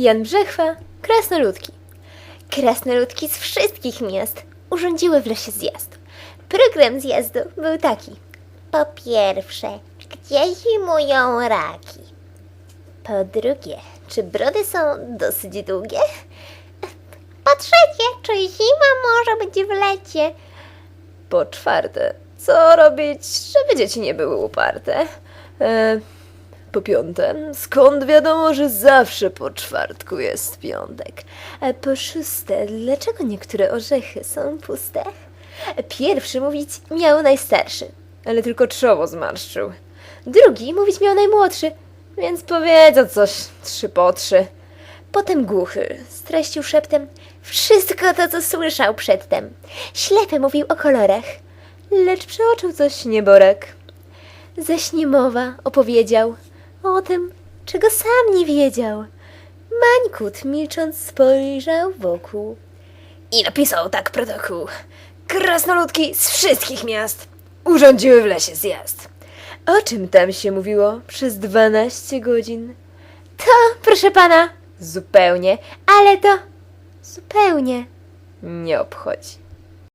Jan Brzechwa, krasnoludki. Krasnoludki z wszystkich miast urządziły w lesie zjazd. Program zjazdu był taki. Po pierwsze, gdzie zimują raki? Po drugie, czy brody są dosyć długie? Po trzecie, czy zima może być w lecie? Po czwarte, co robić, żeby dzieci nie były uparte? E, po piąte, skąd wiadomo, że zawsze po czwartku jest piątek? E, po szóste, dlaczego niektóre orzechy są puste? E, Pierwszy mówić miał najstarszy, ale tylko czoło zmarszczył. Drugi mówić miał najmłodszy, więc powiedział coś trzy po trzy. Potem głuchy streścił szeptem wszystko to, co słyszał przedtem. Ślepy mówił o kolorach, lecz przeoczył coś nieborak. Zaś niemowa opowiedział o tym, czego sam nie wiedział. Mańkut milcząc spojrzał wokół i napisał tak protokół. Krasnoludki z wszystkich miast urządziły w lesie zjazd. O czym tam się mówiło przez 12 godzin? To, proszę pana, zupełnie, ale to zupełnie nie obchodzi.